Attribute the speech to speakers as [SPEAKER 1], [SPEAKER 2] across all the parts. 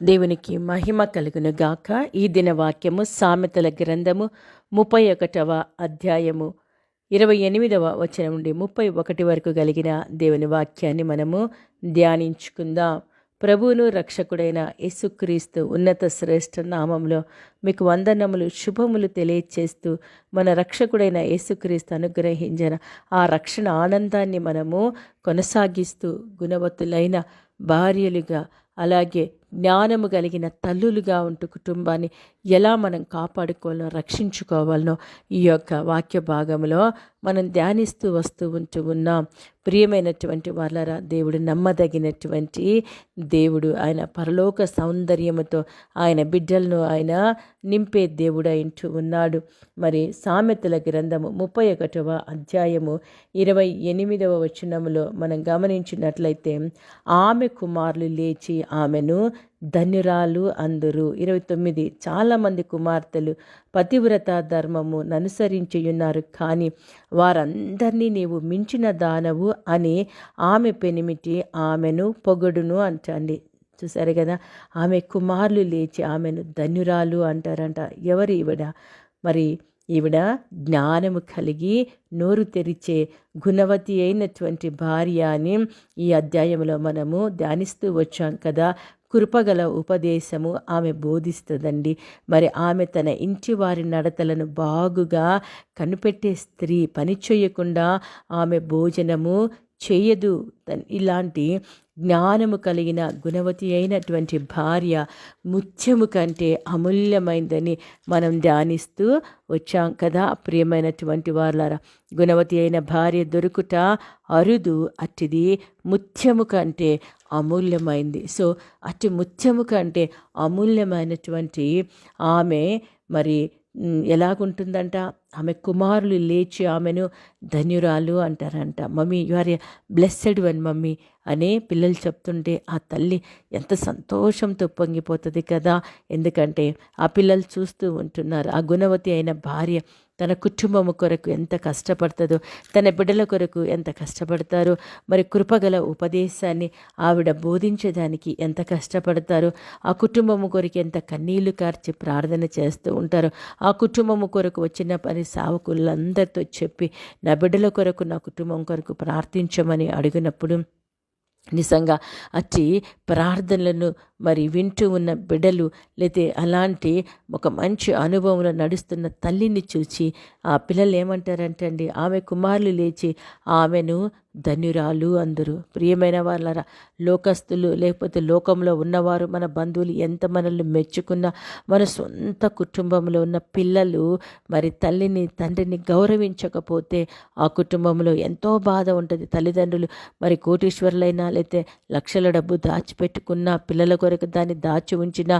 [SPEAKER 1] దేవునికి మహిమ కలుగును గాక. ఈ దిన వాక్యము సామెతల గ్రంథము ముప్పై ఒకటవ అధ్యాయము ఇరవై ఎనిమిదవ వచనం నుండి ముప్పై ఒకటి వరకు కలిగిన దేవుని వాక్యాన్ని మనము ధ్యానించుకుందాం. ప్రభువును రక్షకుడైన యేసుక్రీస్తు ఉన్నత శ్రేష్ఠ నామంలో మీకు వందనములు శుభములు తెలియచేస్తూ మన రక్షకుడైన యేసుక్రీస్తు అనుగ్రహించిన ఆ రక్షణ ఆనందాన్ని మనము కొనసాగిస్తూ గుణవతులైన భార్యలుగా అలాగే జ్ఞానము కలిగిన తల్లులుగా ఉంటూ కుటుంబాన్ని ఎలా మనం కాపాడుకోవాలో రక్షించుకోవాలనో ఈ యొక్క వాక్య భాగంలో మనం ధ్యానిస్తూ వస్తూ ఉంటూ ఉన్నాం. ప్రియమైనటువంటి వాళ్ళరా దేవుడు నమ్మదగినటువంటి దేవుడు. ఆయన పరలోక సౌందర్యముతో ఆయన బిడ్డలను ఆయన నింపే దేవుడు అయింటూ ఉన్నాడు. మరి సామెతల గ్రంథము ముప్పై ఒకటవ అధ్యాయము ఇరవై ఎనిమిదవ వచనములో మనం గమనించినట్లయితే ఆమె కుమారులు లేచి ఆమెను ధన్యురాలు అందరు. ఇరవై తొమ్మిది చాలామంది కుమార్తెలు పతివ్రత ధర్మము ననుసరించి ఉన్నారు కానీ వారందరినీ నీవు మించిన దానవు అని ఆమె పెనిమిటి ఆమెను పొగడును అంటండి చూసారు కదా ఆమె కుమారులు లేచి ఆమెను ధన్యురాలు అంటారంట. ఎవరు ఈవిడ? మరి ఈవిడ జ్ఞానము కలిగి నోరు తెరిచే గుణవతి అయినటువంటి భార్య అని ఈ అధ్యాయంలో మనము ధ్యానిస్తూ వచ్చాం కదా. కృపగల ఉపదేశము ఆమె బోధిస్తుందండి. మరి ఆమె తన ఇంటి వారి నడతలను బాగుగా కనిపెట్టే స్త్రీ పని చేయకుండా ఆమె భోజనము చేయదు. ఇలాంటి జ్ఞానము కలిగిన గుణవతి అయినటువంటి భార్య ముత్యము కంటే అమూల్యమైందని మనం ధ్యానిస్తూ వచ్చాం కదా ప్రియమైనటువంటి వాళ్ళారా గుణవతి అయిన భార్య దొరుకుట అరుదు అట్టిది ముత్యము కంటే అమూల్యమైంది. సో అట్టి ముత్యము కంటే అమూల్యమైనటువంటి ఆమె మరి ఎలాగుంటుందంట? ఆమె కుమారులు లేచి ఆమెను ధన్యురాలు అంటారంట. Mummy you are a blessed one mummy అనే పిల్లలు చెప్తుంటే ఆ తల్లి ఎంత సంతోషంతో పొంగిపోతుంది కదా. ఎందుకంటే ఆ పిల్లలు చూస్తూ ఉంటున్నారు. ఆ గుణవతి అయిన భార్య తన కుటుంబము కొరకు ఎంత కష్టపడుతుందో తన బిడ్డల కొరకు ఎంత కష్టపడతారో మరి కృపగల ఉపదేశాన్ని ఆవిడ బోధించేదానికి ఎంత కష్టపడతారో ఆ కుటుంబము కొరకు ఎంత కన్నీళ్ళు కార్చి ప్రార్థన చేస్తూ ఉంటారో ఆ కుటుంబము కొరకు వచ్చిన పని సావకులందరితో చెప్పి నా బిడ్డల కొరకు నా కుటుంబం కొరకు ప్రార్థించమని అడిగినప్పుడు నిజంగా అట్టి ప్రార్థనలను మరి వింటూ ఉన్న బిడ్డలు లేతే అలాంటి ఒక మంచి అనుభవంలో నడుస్తున్న తల్లిని చూచి ఆ పిల్లలు ఏమంటారంటే అండి ఆమె కుమారులు లేచి ఆమెను ధన్యురాలు అందరూ. ప్రియమైన వాళ్ళరా లోకస్తులు లేకపోతే లోకంలో ఉన్నవారు మన బంధువులు ఎంత మనల్ని మెచ్చుకున్నా మన సొంత కుటుంబంలో ఉన్న పిల్లలు మరి తల్లిని తండ్రిని గౌరవించకపోతే ఆ కుటుంబంలో ఎంతో బాధ ఉంటుంది. తల్లిదండ్రులు మరి కోటీశ్వరులైనా లేకపోతే లక్షల డబ్బు దాచిపెట్టుకున్న పిల్లలకు కొరకు దాన్ని దాచి ఉంచిన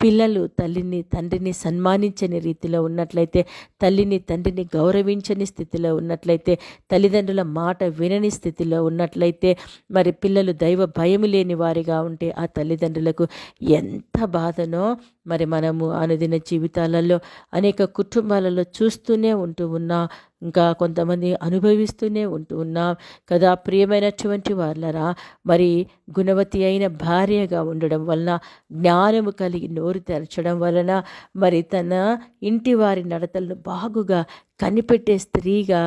[SPEAKER 1] పిల్లలు తల్లిని తండ్రిని సన్మానించని రీతిలో ఉన్నట్లయితే తల్లిని తండ్రిని గౌరవించని స్థితిలో ఉన్నట్లయితే తల్లిదండ్రుల మాట వినని స్థితిలో ఉన్నట్లయితే మరి పిల్లలు దైవ భయం లేని వారిగా ఉంటే ఆ తల్లిదండ్రులకు ఎంత బాధనో మరి మనము అనుదిన జీవితాలలో అనేక కుటుంబాలలో చూస్తూనే ఉంటూ ఉన్నా ఇంకా కొంతమంది అనుభవిస్తూనే ఉంటూ ఉన్నాం కదా ప్రియమైనటువంటి వాళ్ళరా మరి గుణవతి అయిన భార్యగా ఉండడం వలన జ్ఞానము కలిగి నోరు తెరచడం వలన మరి తన ఇంటి వారి నడతలను బాగుగా కనిపెట్టే స్త్రీగా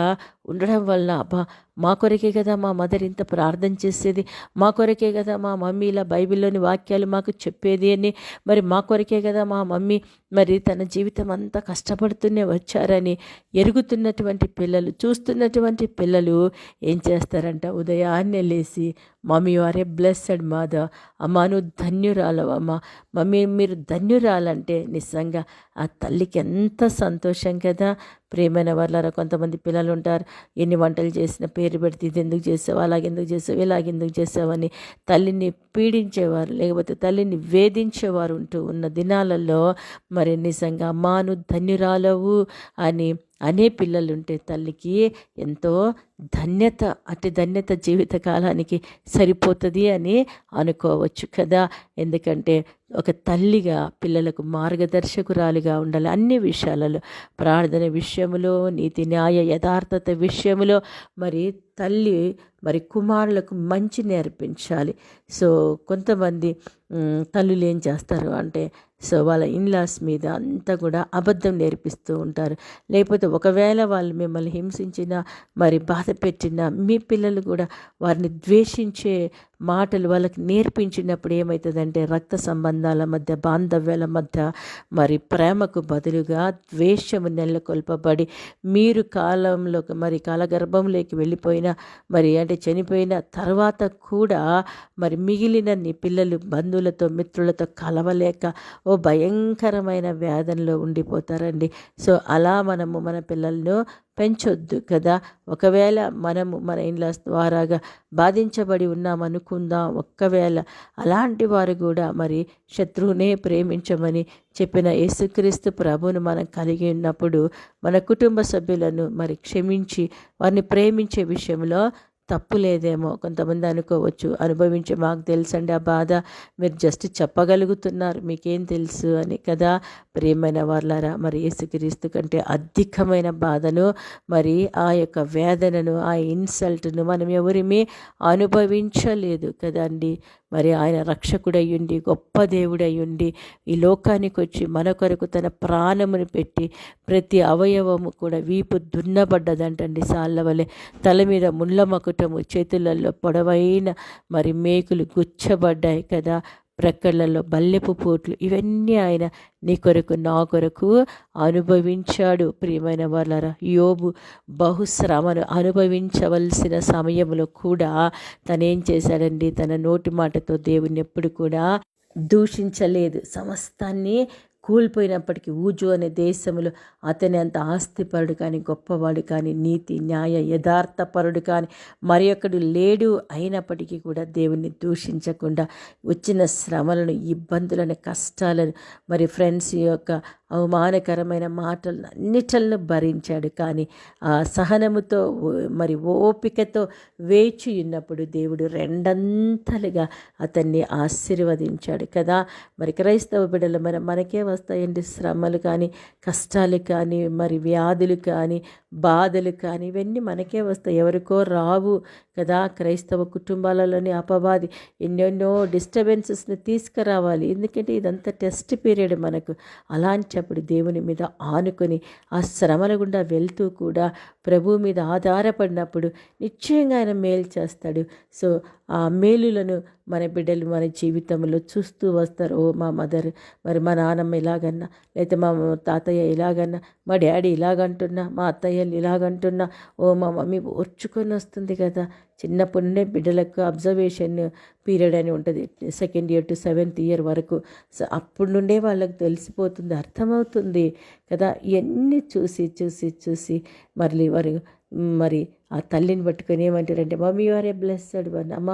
[SPEAKER 1] ఉండడం వల్ల అబ్బా మా కొరకే కదా మా మదర్ ఇంత ప్రార్థన చేసేది మా కొరకే కదా మా మమ్మీ ఇలా బైబిల్లోని వాక్యాలు మాకు చెప్పేది అని మరి మా కొరకే కదా మా మమ్మీ మరి తన జీవితం అంతా కష్టపడుతూనే వచ్చారని ఎరుగుతున్నటువంటి పిల్లలు చూస్తున్నటువంటి పిల్లలు ఏం చేస్తారంట? ఉదయాన్నే లేచి mummy are a blessed Madhav అమ్మ నువ్వు ధన్యురాలవమ్మ. మమ్మీ మీరు ధన్యురాలంటే నిజంగా ఆ తల్లికి ఎంత సంతోషం కదా. ప్రేమైన వాళ్ళారా కొంతమంది పిల్లలు ఉంటారు. ఎన్ని వంటలు చేసిన పేరు పెడితే ఇది ఎందుకు చేసావు అలాగెందుకు చేసావు ఇలాగెందుకు చేసావని తల్లిని పీడించేవారు లేకపోతే తల్లిని వేధించేవారు ఉంటూ ఉన్న దినాలలో మరి నిజంగా అమ్మాను ధన్యురాలవు అని అనే పిల్లలుంటే తల్లికి ఎంతో ధన్యత అతి ధన్యత జీవిత కాలానికి సరిపోతుంది అని అనుకోవచ్చు కదా. ఎందుకంటే ఒక తల్లిగా పిల్లలకు మార్గదర్శకురాలిగా ఉండాలి అన్ని విషయాలలో. ప్రార్థన విషయంలో నీతి న్యాయ యథార్థత విషయంలో మరి తల్లి మరి కుమారులకు మంచి నేర్పించాలి. సో కొంతమంది తల్లులు ఏం చేస్తారు అంటే సో వాళ్ళ ఇన్లాస్ మీద అంతా కూడా అబద్ధం నేర్పిస్తూ ఉంటారు. లేకపోతే ఒకవేళ వాళ్ళు మిమ్మల్ని హింసించినా మరి బాధ పెట్టినా మీ పిల్లలు కూడా వారిని ద్వేషించే మాటలు వాళ్ళకి నేర్పించినప్పుడు ఏమవుతుందంటే రక్త సంబంధాల మధ్య బాంధవ్యాల మధ్య మరి ప్రేమకు బదులుగా ద్వేషము నెలకొల్పబడి మీరు కాలంలో మరి కాలగర్భంలోకి వెళ్ళిపోయిన మరి అంటే చనిపోయిన తర్వాత కూడా మరి మిగిలిన నీ పిల్లలు బంధువులతో మిత్రులతో కలవలేక ఓ భయంకరమైన వ్యాధంలో ఉండిపోతారండి. సో అలా మనము మన పిల్లలను పెంచొద్దు కదా. ఒకవేళ మనము మన ఇండ్ల ద్వారాగా బాధించబడి ఉన్నామనుకుందాం ఒక్కవేళ అలాంటి వారు కూడా మరి శత్రువునే ప్రేమించమని చెప్పిన యేసుక్రీస్తు ప్రభును మనం కలిగి ఉన్నప్పుడు మన కుటుంబ సభ్యులను మరి క్షమించి వారిని ప్రేమించే విషయంలో తప్పు లేదేమో కొంతమంది అనుకోవచ్చు అనుభవించి మాకు తెలుసండి ఆ బాధ. మీరు జస్ట్ చెప్పగలుగుతున్నారు మీకేం తెలుసు అని కదా. ప్రియమైన వాళ్ళారా మరి యేసుక్రీస్తు కంటే అధికమైన బాధను మరి ఆ యొక్క వేదనను ఆ ఇన్సల్ట్ను మనం ఎవరిమీ అనుభవించలేదు కదండి. మరి ఆయన రక్షకుడయ్యుండి గొప్ప దేవుడయ్యుండి ఈ లోకానికి వచ్చి మన కొరకు తన ప్రాణమును పెట్టి ప్రతి అవయవము కూడా వీపు దున్నబడ్డదంటండి సాళ్ళవలె తల మీద ముళ్ళ మకుటము చేతులలో పొడవైన మరి మేకులు గుచ్చబడ్డాయి కదా. ప్రక్కలలో బల్లెపు పోట్లు ఇవన్నీ ఆయన నీ కొరకు నా కొరకు అనుభవించాడు. ప్రియమైన వాళ్ళరా యోబు బహుశ్రమను అనుభవించవలసిన సమయంలో కూడా తనేం చేశాడండి? తన నోటి మాటతో దేవుని ఎప్పుడు కూడా దూషించలేదు. సమస్తాన్ని కూలిపోయినప్పటికీ ఊజు అనే దేశంలో అతని అంత ఆస్తిపరుడు కానీ గొప్పవాడు కానీ నీతి న్యాయ యథార్థపరుడు కానీ మరి ఒకడు లేడు అయినప్పటికీ కూడా దేవుణ్ణి దూషించకుండా వచ్చిన శ్రమలను ఇబ్బందులను కష్టాలను మరి ఫ్రెండ్స్ యొక్క అవమానకరమైన మాటలను అన్నిటలను భరించాడు. కానీ ఆ సహనముతో ఓ- మరి ఓపికతో వేచి ఉన్నప్పుడు దేవుడు రెండంతలుగా అతన్ని ఆశీర్వదించాడు కదా. మరి క్రైస్తవ బిడ్డలు మరి మనకే వస్తాయండి శ్రమలు కానీ కష్టాలు కానీ మరి వ్యాధులు కానీ బాధలు కానీ ఇవన్నీ మనకే వస్తాయి. ఎవరికో రావు కదా క్రైస్తవ కుటుంబాలలోని అపవాది. ఎన్నెన్నో డిస్టర్బెన్సెస్ని తీసుకురావాలి. ఎందుకంటే ఇదంతా టెస్ట్ పీరియడ్ మనకు. అలాంటప్పుడు దేవుని మీద ఆనుకొని ఆ శ్రమల గుండా వెళ్తూ కూడా ప్రభువు మీద ఆధారపడినప్పుడు నిశ్చయంగా ఆయన మేలు చేస్తాడు. సో ఆ మేలులను మన బిడ్డలు మన జీవితంలో చూస్తూ వస్తారు. ఓ మా మదర్ మరి మా నాన్నమ్మ ఇలాగన్నా లేకపోతే మా తాతయ్య ఇలాగన్నా మా డాడీ ఇలాగంటున్నా మా అత్తయ్యలు ఇలాగంటున్నా ఓ మా మమ్మీ ఓర్చుకొని వస్తుంది కదా చిన్నప్పటి నుండే బిడ్డలకు అబ్జర్వేషన్ పీరియడ్ అని ఉంటుంది. Second year to seventh year వరకు. సో అప్పుడు నుండే వాళ్ళకు తెలిసిపోతుంది అర్థమవుతుంది కదా. ఇవన్నీ చూసి చూసి చూసి మళ్ళీ వారు మరి ఆ తల్లిని పట్టుకొని ఏమంటారంటే మమ్మీ వారే బ్లెస్సడ్ వన్ అమ్మ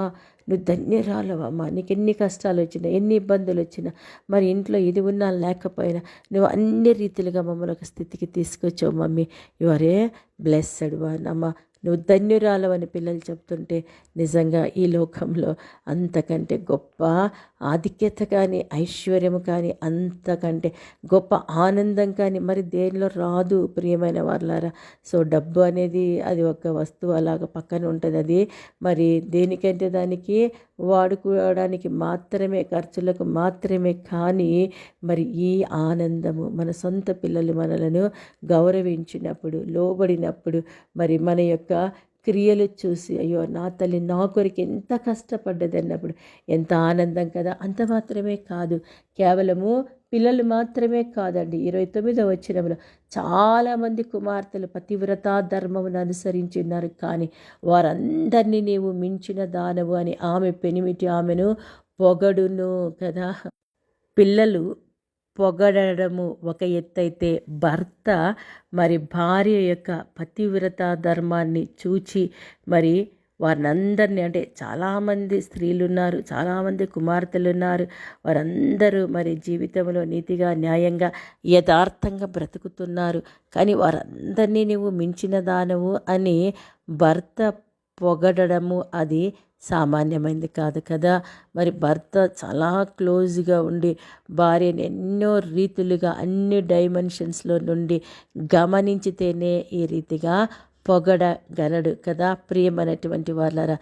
[SPEAKER 1] నువ్వు ధన్యరాలవమ్మా నీకు ఎన్ని కష్టాలు వచ్చినా ఎన్ని ఇబ్బందులు వచ్చినా మరి ఇంట్లో ఇది ఉన్నా లేకపోయినా నువ్వు అన్ని రీతిలుగా మమ్మల్ని ఒక స్థితికి తీసుకొచ్చావు మమ్మీ. యువరే బ్లెస్సడ్ వన్ అమ్మ నువ్వు ధన్యురాలవని పిల్లలు చెప్తుంటే నిజంగా ఈ లోకంలో అంతకంటే గొప్ప ఆధిక్యత కానీ ఐశ్వర్యము కానీ అంతకంటే గొప్ప ఆనందం కానీ మరి దేనిలో రాదు ప్రియమైన వాళ్ళారా సో డబ్బు అనేది అది ఒక వస్తువు అలాగ పక్కన ఉంటుంది. అది మరి దేనికంటే దానికి? వాడుకోవడానికి మాత్రమే ఖర్చులకు మాత్రమే కానీ మరి ఈ ఆనందము మన సొంత పిల్లలు మనలను గౌరవించినప్పుడు లోబడినప్పుడు మరి మన యొక్క క్రియలు చూసి అయ్యో నా తల్లి నా కొరికి ఎంత కష్టపడ్డది అన్నప్పుడు ఎంత ఆనందం కదా! అంత మాత్రమే కాదు. కేవలము పిల్లలు మాత్రమే కాదండి. ఇరవై తొమ్మిదో వచ్చినంలో చాలామంది కుమార్తెలు పతివ్రతా ధర్మమును అనుసరించి ఉన్నారు. కానీ వారందరినీ నీవు మించిన దానవు అని ఆమె పెనిమిటి ఆమెను పొగడును కదా! పిల్లలు పొగడము ఒక ఎత్తైతే భర్త మరి భార్య యొక్క పతివ్రత ధర్మాన్ని చూచి మరి వారినందరినీ అంటే చాలామంది స్త్రీలు ఉన్నారు చాలామంది కుమార్తెలు ఉన్నారు వారందరూ మరి జీవితంలో నీతిగా న్యాయంగా యథార్థంగా బ్రతుకుతున్నారు. కానీ వారందరినీ నువ్వు మించిన దానవు అని భర్త పొగడము అది సామాన్యమైంది కాదు కదా. మరి భర్త చాలా క్లోజ్గా ఉండి భార్యను ఎన్నో రీతులుగా అన్ని డైమెన్షన్స్లో నుండి గమనించితేనే ఈ రీతిగా పొగడగలడు కదా ప్రియమైనటువంటి వాళ్ళరా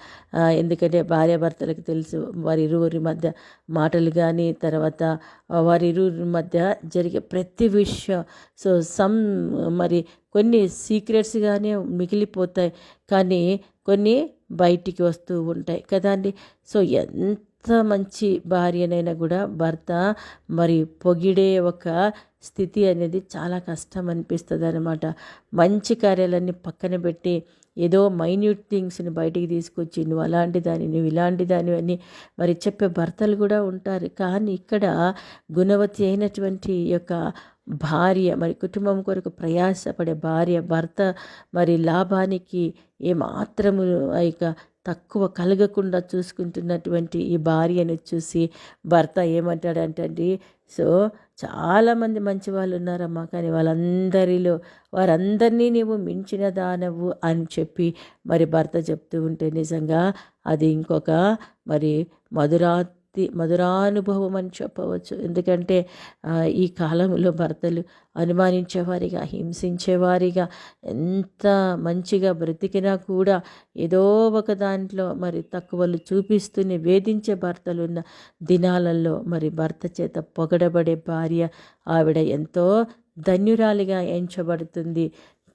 [SPEAKER 1] ఎందుకంటే భార్యాభర్తలకు తెలుసు వారి ఇరువురి మధ్య మాటలు కానీ తర్వాత వారి ఇరువురి మధ్య జరిగే ప్రతి విషయం. సో సమ్ మరి కొన్ని సీక్రెట్స్గానే మిగిలిపోతాయి. కానీ కొన్ని బయటికి వస్తూ ఉంటాయి కదండి. సో ఎంత మంచి భార్యనైనా కూడా భర్త మరి పొగిడే ఒక స్థితి అనేది చాలా కష్టం అనిపిస్తుంది అనమాట మంచి కార్యాలన్నీ పక్కన పెట్టి ఏదో మైన్యూట్ థింగ్స్ని బయటికి తీసుకొచ్చి నువ్వు అలాంటి దాని నువ్వు ఇలాంటి దాని అని మరి చెప్పే భర్తలు కూడా ఉంటారు. కానీ ఇక్కడ గుణవతి అయినటువంటి యొక్క భార్య మరి కుటుంబం కొరకు ప్రయాసపడే భార్య భర్త మరి లాభానికి ఏమాత్రము ఇక తక్కువ కలగకుండా చూసుకుంటున్నటువంటి ఈ భార్యను చూసి భర్త ఏమంటాడంటండి సో చాలామంది మంచి వాళ్ళు ఉన్నారమ్మా కానీ వాళ్ళందరిలో వారందరినీ నీవు మించిన దానవు అని చెప్పి మరి భర్త చెప్తూ ఉంటే నిజంగా అది ఇంకొక మరి మధురాతి మధురానుభవం అని చెప్పవచ్చు. ఎందుకంటే ఈ కాలంలో భర్తలు అనుమానించేవారిగా హింసించేవారిగా ఎంత మంచిగా బ్రతికినా కూడా ఏదో ఒక దాంట్లో మరి తక్కువలు చూపిస్తూనే వేధించే భర్తలు ఉన్న దినాలలో మరి భర్త చేత పొగడబడే భార్య ఆవిడ ఎంతో ధన్యురాలిగా ఎంచబడుతుంది.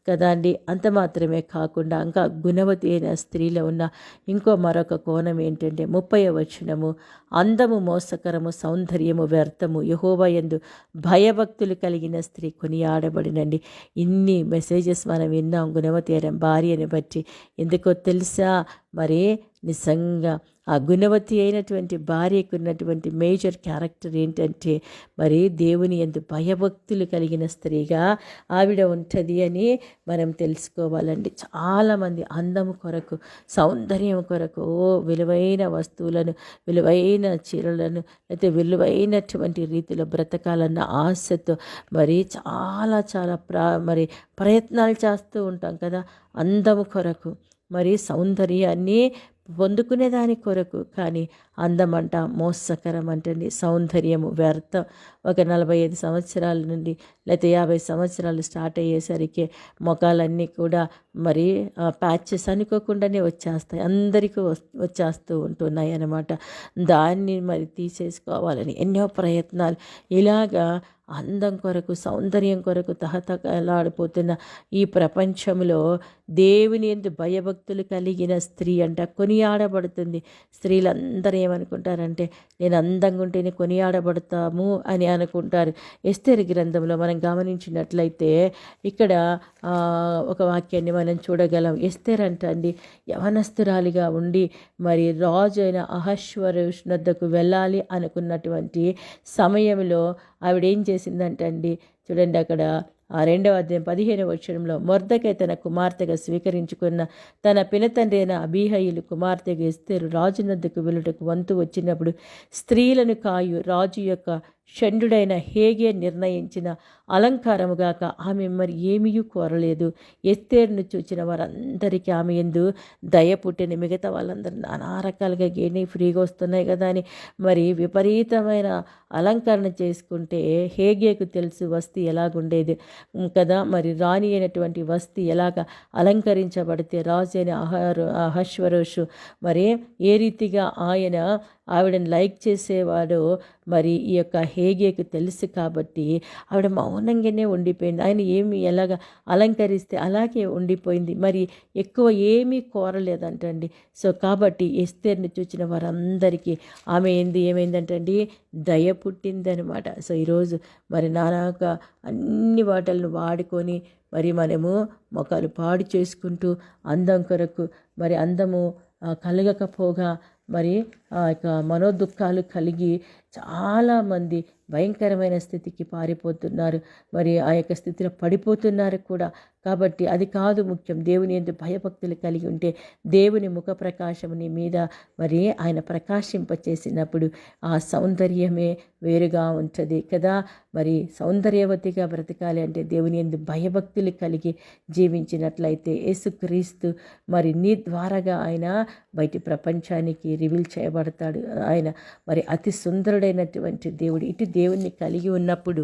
[SPEAKER 1] కదా అండి? అంత మాత్రమే కాకుండా ఇంకా గుణవతి అయిన స్త్రీలో ఉన్న ఇంకో మరొక కోణం ఏంటంటే ముప్పై వచనము అందము మోసకరము సౌందర్యము వ్యర్థము యహోవయందు భయభక్తులు కలిగిన స్త్రీ కొనియాడబడినండి. ఇన్ని మెసేజెస్ మనం విన్నాం గుణవతి అయిన భార్యని బట్టి. ఎందుకో తెలుసా? మరి నిజంగా ఆ గుణవతి అయినటువంటి భార్యకు ఉన్నటువంటి మేజర్ క్యారెక్టర్ ఏంటంటే మరి దేవుని ఎందు భయభక్తులు కలిగిన స్త్రీగా ఆవిడ ఉంటుంది అని మనం తెలుసుకోవాలండి. చాలామంది అందము కొరకు సౌందర్యం కొరకు ఓ విలువైన వస్తువులను విలువైన చీరలను లేకపోతే విలువైనటువంటి రీతిలో బ్రతకాలన్న ఆశతో మరి చాలా చాలా ప్రా మరి ప్రయత్నాలు చేస్తూ ఉంటాం కదా. అందము కొరకు మరి సౌందర్యాన్ని పొందుకునే దాని కొరకు కానీ అందమంట మోసకరం అంటండి సౌందర్యము వ్యర్థం. ఒక నలభై ఐదు సంవత్సరాల నుండి లేకపోతే యాభై సంవత్సరాలు స్టార్ట్ అయ్యేసరికి మొఖాలన్నీ కూడా మరి ప్యాచెస్ అనుకోకుండానే వచ్చేస్తాయి. అందరికీ వచ్చేస్తూ ఉంటున్నాయి అన్నమాట. దాన్ని మరి తీసేసుకోవాలని ఎన్నో ప్రయత్నాలు. ఇలాగా అందం కొరకు సౌందర్యం కొరకు తహతలాడిపోతున్న ఈ ప్రపంచంలో దేవుని ఎందు భయభక్తులు కలిగిన స్త్రీ అంట కొనియాడబడుతుంది. స్త్రీలందరూ ఏమనుకుంటారంటే నేను అందంగా ఉంటేనే కొనియాడబడతాము అని అనుకుంటారు. ఎస్తేరి గ్రంథంలో మనం గమనించినట్లయితే ఇక్కడ ఒక వాక్యాన్ని మనం చూడగలం. ఎస్తేర్ అంట అండి యవనస్తురాలిగా ఉండి మరి రాజు అయిన అహశ్వరుష్ వద్దకు వెళ్ళాలి అనుకున్నటువంటి సమయంలో ఆవిడ ఏం చేసిందంట అండి చూడండి అక్కడ ఆ రెండవ అధ్యాయం పదిహేను వచ్చరంలో మొర్దకై తన కుమార్తెగా స్వీకరించుకున్న తన పినతండ్రి అయిన అబీహయులు కుమార్తెగా ఎస్తేరు రాజు నద్దకు వెళ్ళుటకు వంతు వచ్చినప్పుడు స్త్రీలను కాయు రాజు యొక్క షండుడైన హేగే నిర్ణయించిన అలంకారముగాక ఆమె మరి ఏమీయూ కోరలేదు. ఎస్తేరును చూచిన వారందరికీ ఆమె ఎందు దయ పుట్టిన మిగతా వాళ్ళందరూ నానా రకాలుగా గేణి ఫ్రీగా వస్తున్నాయి కదా అని మరి విపరీతమైన అలంకరణ చేసుకుంటే హేగేకు తెలుసు వస్తి ఎలాగుండేది. కదా మరి రాణి అయినటువంటి వస్తి ఎలాగ అలంకరించబడితే రాజు అయిన అహ అహశ్వరోషు మరి ఏ రీతిగా ఆయన ఆవిడని లైక్ చేసేవాడు మరి ఈ యొక్క హేగేకి తెలుసు కాబట్టి ఆవిడ మౌనంగానే ఉండిపోయింది. ఆయన ఏమి ఎలాగ అలంకరిస్తే అలాగే ఉండిపోయింది. మరి ఎక్కువ ఏమీ కోరలేదంటండి. సో కాబట్టి ఎస్తేర్ని చూసిన వారందరికీ ఆమె ఏంది ఏమైందంటండి? దయ పుట్టిందనమాట. సో ఈరోజు మరి నానాక అన్ని వాటలను వాడుకొని మరి మనము మొక్కలు పాడు చేసుకుంటూ అందం కొరకు మరి అందము కలగకపోగా మరి ఆ యొక్క మనోదుఖాలు కలిగి చాలామంది భయంకరమైన స్థితికి పారిపోతున్నారు. మరి ఆ యొక్క స్థితిలో పడిపోతున్నారు కూడా. కాబట్టి అది కాదు ముఖ్యం. దేవుని ఎందు భయభక్తులు కలిగి ఉంటే దేవుని ముఖ ప్రకాశముని మీద మరి ఆయన ప్రకాశింపచేసినప్పుడు ఆ సౌందర్యమే వేరుగా ఉంటుంది కదా. మరి సౌందర్యవతిగా బ్రతకాలి అంటే దేవుని ఎందు భయభక్తులు కలిగి జీవించినట్లయితే యేసుక్రీస్తు మరి నీ ద్వారాగా ఆయన బయటి ప్రపంచానికి రివీల్ చేయబడతాడు. ఆయన మరి అతి సుందరుడైనటువంటి దేవుడు. ఇటు దేవుణ్ణి కలిగి ఉన్నప్పుడు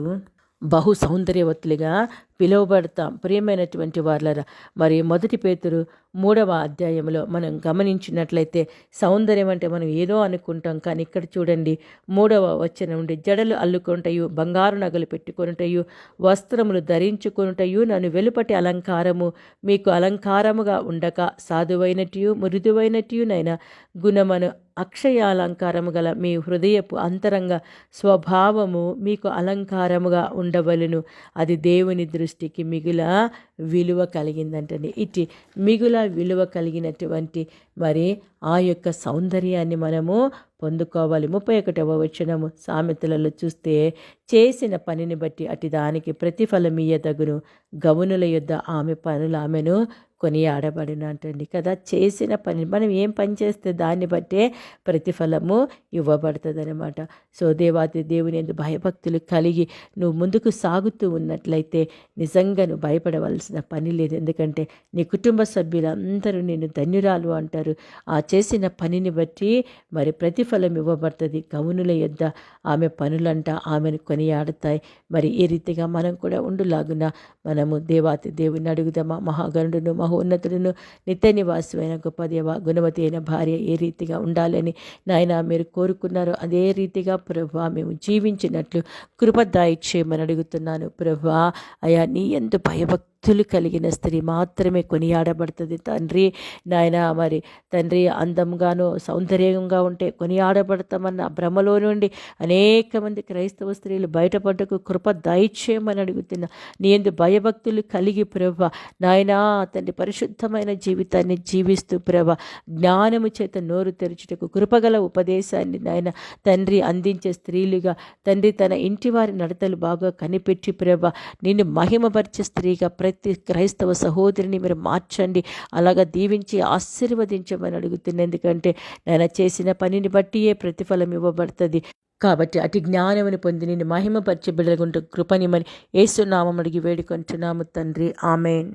[SPEAKER 1] బహు సౌందర్యవతులుగా పిలువబడతాం. ప్రియమైనటువంటి వాళ్ళరా మరి మొదటి పేతురు మూడవ అధ్యాయంలో మనం గమనించినట్లయితే సౌందర్యం అంటే మనం ఏదో అనుకుంటాం కానీ ఇక్కడ చూడండి మూడవ వచ్చిన నుండి జడలు అల్లుకుంటయు బంగారు నగలు పెట్టుకొనుటయు వస్త్రములు ధరించుకొనుటయు నన్ను వెలుపటి అలంకారము మీకు అలంకారముగా ఉండక సాధువైనట్టు మృదువైనట్యునైనా గుణమను అక్షయాలంకారము గల మీ హృదయపు అంతరంగ స్వభావము మీకు అలంకారముగా ఉండవలను. అది దేవుని దృష్టికి మిగుల విలువ కలిగిందంటండి ఇటు మిగుల విలువ కలిగినటువంటి మరి ఆ యొక్క సౌందర్యాన్ని మనము పొందుకోవాలి. ముప్పై ఒకటవ వచనము సామెతలలో చూస్తే చేసిన పనిని బట్టి అటు దానికి ప్రతిఫలమీయ తగును గవునుల యొద్ద ఆమె పనులు ఆమెను కొనియాడబడిన అంటండి కదా. చేసిన పని మనం ఏం పని చేస్తే దాన్ని బట్టే ప్రతిఫలము ఇవ్వబడుతుంది అనమాట సో దేవాది దేవుని ఎందు భయభక్తులు కలిగి నువ్వు ముందుకు సాగుతూ ఉన్నట్లయితే నిజంగా నువ్వు భయపడవలసిన పని లేదు. ఎందుకంటే నీ కుటుంబ సభ్యులందరూ నేను ధన్యురాలు అంటారు. ఆ చేసిన పనిని బట్టి మరి ప్రతిఫలం ఇవ్వబడుతుంది. గౌనుల యొద్ద ఆమె పనులంట ఆమెను కొనియాడతాయి మరి ఈ రీతిగా మనం కూడా ఉండులాగున మనము దేవాతి దేవుని అడుగుదామా? మహాగణుడును మహోన్నతుడును నిత్య నివాసమైన గొప్ప దేవ గుణవతి అయిన భార్య ఏ రీతిగా ఉండాలని నాయన మీరు కోరుకున్నారో అదే రీతిగా ప్రభా మేము జీవించినట్లు కృపదాయి చేయమని అడుగుతున్నాను. ప్రభా అయా నీ ఎంత భయభక్తి భక్తులు కలిగిన స్త్రీ మాత్రమే కొనియాడబడుతుంది. తండ్రి నాయన మరి తండ్రి అందంగానో సౌందర్యంగా ఉంటే కొనియాడబడతామన్న భ్రమలో నుండి అనేక మంది క్రైస్తవ స్త్రీలు బయటపడ్డకు కృప దయచేయమని అడుగుతున్నా. నీ ఎందు భయభక్తులు కలిగి ప్రభ. నాయనా తండ్రి పరిశుద్ధమైన జీవితాన్ని జీవిస్తూ ప్రభ. జ్ఞానము చేత నోరు తెరుచుటకు కృపగల ఉపదేశాన్ని నాయన తండ్రి అందించే స్త్రీలుగా తండ్రి తన ఇంటి వారి నడతలు బాగా కనిపెట్టి ప్రభ. నిన్ను మహిమపరిచే స్త్రీగా ప్రతి ప్రతి క్రైస్తవ సహోదరిని మీరు మార్చండి అలాగా దీవించి ఆశీర్వదించమని అడుగుతున్నా. ఎందుకంటే నేను చేసిన పనిని బట్టియే ప్రతిఫలం ఇవ్వబడుతుంది. కాబట్టి అటు జ్ఞానముని పొంది నేను మహిమపరిచి బిడ్డలుగుంటూ కృపనిమని ఏసునామం అడిగి వేడుకుంటున్నాము తండ్రి. ఆమెన్.